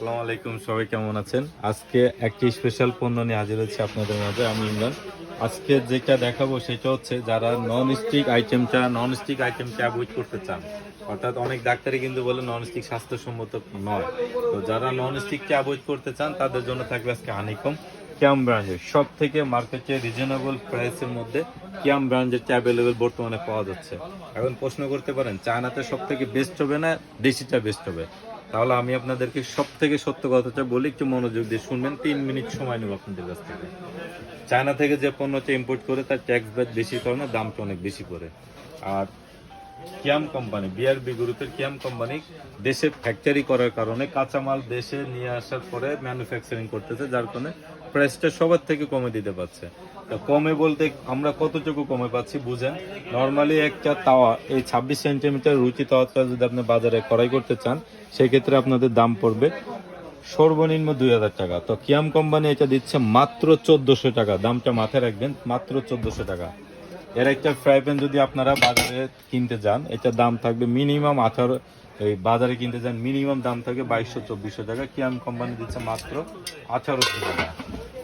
আসসালামু আলাইকুম, সবাই কেমন আছেন? আজকে একটি স্পেশাল পণ্য নিয়ে হাজির হচ্ছে আপনাদের মাঝে, আমি ইমরান। আজকে যেটা দেখাবো সেটা হচ্ছে যারা নন স্টিক আইটেমটা নন স্টিক আইটেমটা অ্যাভয়েড করতে চান, অর্থাৎ অনেক ডাক্তারই কিন্তু বলে নন স্টিক স্বাস্থ্যসম্মত নয়। তো যারা নন স্টিককে অ্যাভয়েড করতে চান, তাদের জন্য থাকবে আজকে হানিকম ক্যাম ব্র্যান্ডের সব থেকে মার্কেটে রিজনেবল প্রাইসের মধ্যে ক্যাম ব্র্যান্ডের অ্যাভেলেবেল বর্তমানে পাওয়া যাচ্ছে। এখন প্রশ্ন করতে পারেন, চায়নাতে সব থেকে বেস্ট হবে না দেশিটা বেস্ট হবে? তাহলে আমি আপনাদেরকে সব থেকে সত্য কথাটা বলি, একটু মনোযোগ দিয়ে শুনবেন। তিন মিনিট সময় নেব আপনাদের কাছ থেকে। চায়না থেকে যে পণ্যটা ইম্পোর্ট করে, তার ট্যাক্স ব্যাট বেশি কারণে দামটা অনেক বেশি করে। আর কিয়াম কোম্পানি বিআরবি গ্রুপের কিয়াম কোম্পানি দেশে ফ্যাক্টরি করার কারণে কাঁচামাল দেশে নিয়ে আসার পরে ম্যানুফ্যাকচারিং করতেছে, যার কারণে প্রাইসটা সবার থেকে কমে দিতে পারছে। কমে বলতে আমরা কতটুকু কমে পাচ্ছি বুঝেন? নর্মালি একটা তাওয়া, এই ছাব্বিশ সেন্টিমিটার রুচি তাওয়াটা যদি আপনি বাজারে কড়াই করতে চান, সেক্ষেত্রে আপনাদের দাম পড়বে সর্বনিম্ন দুই হাজার টাকা। তো কিয়াম কোম্পানি এটা দিচ্ছে মাত্র চোদ্দশো টাকা, দামটা মাথায় রাখবেন, মাত্র চোদ্দশো টাকা। এর একটা ফ্রাই প্যান যদি আপনারা বাজারে কিনতে যান, এটার দাম থাকবে মিনিমাম আঠারো, এই বাজারে কিনতে যান, মিনিমাম দাম থাকে বাইশশো, চব্বিশশো টাকা। কিয়াম কোম্পানি দিচ্ছে মাত্র আঠারোশো টাকা।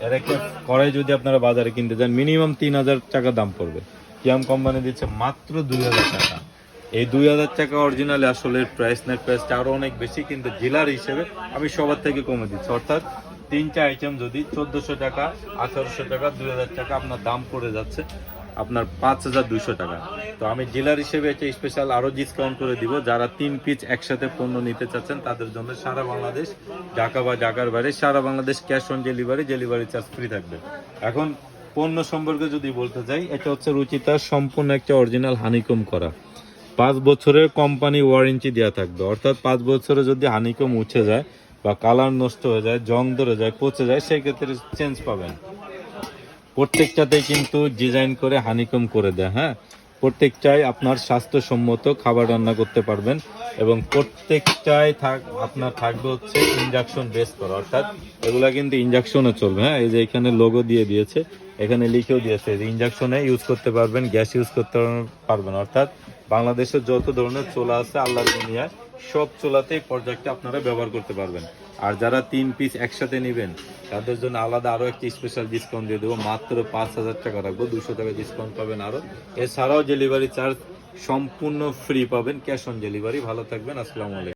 এর একটা কড়াই যদি আপনারা বাজারে কিনতে যান, মিনিমাম তিন হাজার টাকা দাম পড়বে। কিয়াম কোম্পানি দিচ্ছে মাত্র দুই হাজার টাকা। এই দুই হাজার টাকা অরিজিনালি আসলে প্রাইস নেট প্রাইসটা আরও অনেক বেশি, কিন্তু জেলার হিসেবে আমি সবার থেকে কমে দিচ্ছি। অর্থাৎ তিনটা আইটেম যদি চোদ্দশো টাকা, আঠারোশো টাকা, দুই হাজার টাকা আপনার দাম পড়ে যাচ্ছে। আপনার পাঁচ হাজার দুইশো টাকা। তো আমি জেলার হিসেবে এটা স্পেশাল আরও ডিসকাউন্ট করে দিব। যারা তিন পিস একসাথে পণ্য নিতে চাচ্ছেন, তাদের জন্য সারা বাংলাদেশ, ঢাকা বা ঢাকার বাইরে, সারা Bangladesh cash on delivery delivery charge free থাকবে। এখন পণ্য সম্পর্কে যদি বলতে যাই, এটা হচ্ছে রুচিতার সম্পূর্ণ একটা অরিজিনাল হানিকম করা। পাঁচ বছরের কোম্পানি ওয়ারেন্টি দেওয়া থাকবে। অর্থাৎ পাঁচ বছরে যদি হানিকম উঠে যায় বা কালার নষ্ট হয়ে যায়, জং ধরে যায়, পচে যায়, সেক্ষেত্রে চেঞ্জ পাবেন। প্রত্যেকটাতে কিন্তু ডিজাইন করে হানিকম করে দেয় হ্যাঁ? প্রত্যেকটাই আপনার স্বাস্থ্যসম্মত খাবার রান্না করতে পারবেন এবং প্রত্যেকটাই থাক, আপনার থাকবে হচ্ছে ইঞ্জেকশন বেস করা, অর্থাৎ এগুলা কিন্তু ইনজাকশনে চলবে হ্যাঁ? এই যে এখানে লোগো দিয়ে দিয়েছে এখানে লিখেও দিয়েছে যে ইনজাকশনে ইউজ করতে পারবেন গ্যাস ইউজ করতে পারবেন। অর্থাৎ বাংলাদেশের যত ধরনের চোলা আছে আল্লাহর দুনিয়ায়, সব চোলাতেই প্রজেক্টটা আপনারা ব্যবহার করতে পারবেন। আর যারা তিন পিস একসাথে নেবেন, তাদের জন্য আলাদা আরও একটি স্পেশাল ডিসকাউন্ট দিয়ে দেবো। মাত্র পাঁচ হাজার টাকা রাখব। দুশো টাকা ডিসকাউন্ট পাবেন আরও এছাড়াও ডেলিভারি চার্জ সম্পূর্ণ ফ্রি পাবেন। ক্যাশ অন ডেলিভারি ভালো থাকবেন। আসসালামু আলাইকুম।